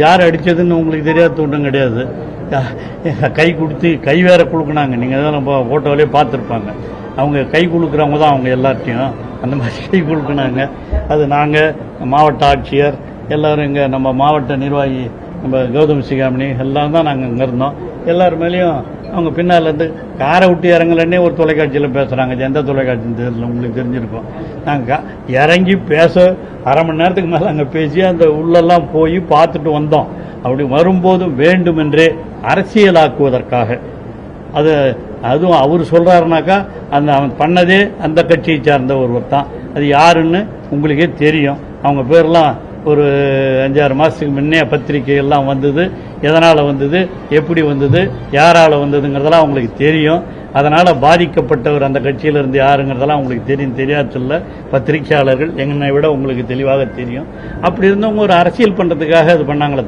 யார் அடித்ததுன்னு உங்களுக்கு தெரியாத ஒன்றும் கிடையாது. கை கொடுத்து கை வேற குலுக்குனாங்க. நீங்கள் தான் நம்ம ஃபோட்டோவிலே பார்த்துருப்பாங்க. அவங்க கை குலுக்குறவங்க தான் அவங்க எல்லார்ட்டையும். அந்த மாதிரி கை கொடுக்குனாங்க அது நாங்கள் மாவட்ட ஆட்சியர் எல்லோரும் இங்கே நம்ம மாவட்ட நிர்வாகி நம்ம கௌதம் சிகாமணி எல்லாம் தான் நாங்கள் இங்கே இருந்தோம். எல்லார் மேலேயும் அவங்க பின்னால் இருந்து காரை விட்டு இறங்கலன்னே ஒரு தொலைக்காட்சியில் பேசுகிறாங்க எந்த தொலைக்காட்சின்னு தெரியல உங்களுக்கு தெரிஞ்சிருக்கும். நாங்கள் இறங்கி பேச அரை மணி நேரத்துக்கு மேலே அங்கே பேசி அந்த உள்ளெல்லாம் போய் பார்த்துட்டு வந்தோம். அப்படி வரும்போதும் வேண்டுமென்றே அரசியலாக்குவதற்காக. அது அதுவும் அவர் சொல்கிறாருனாக்கா அந்த அவன் பண்ணதே அந்த கட்சியை சார்ந்த ஒருவர் தான். அது யாருன்னு உங்களுக்கே தெரியும். அவங்க பேர்லாம் ஒரு அஞ்சாறு மாதத்துக்கு முன்னே பத்திரிக்கை எல்லாம் வந்தது. எதனால் வந்தது? எப்படி வந்தது? யாரால் வந்ததுங்கிறதெல்லாம் அவங்களுக்கு தெரியும். அதனால் பாதிக்கப்பட்டவர் அந்த கட்சியிலிருந்து யாருங்கிறதெல்லாம் உங்களுக்கு தெரியும் தெரியாதுல்ல பத்திரிக்கையாளர்கள் என்னை விட உங்களுக்கு தெளிவாக தெரியும். அப்படி இருந்தவங்க ஒரு அரசியல் பண்ணுறதுக்காக இது பண்ணாங்களே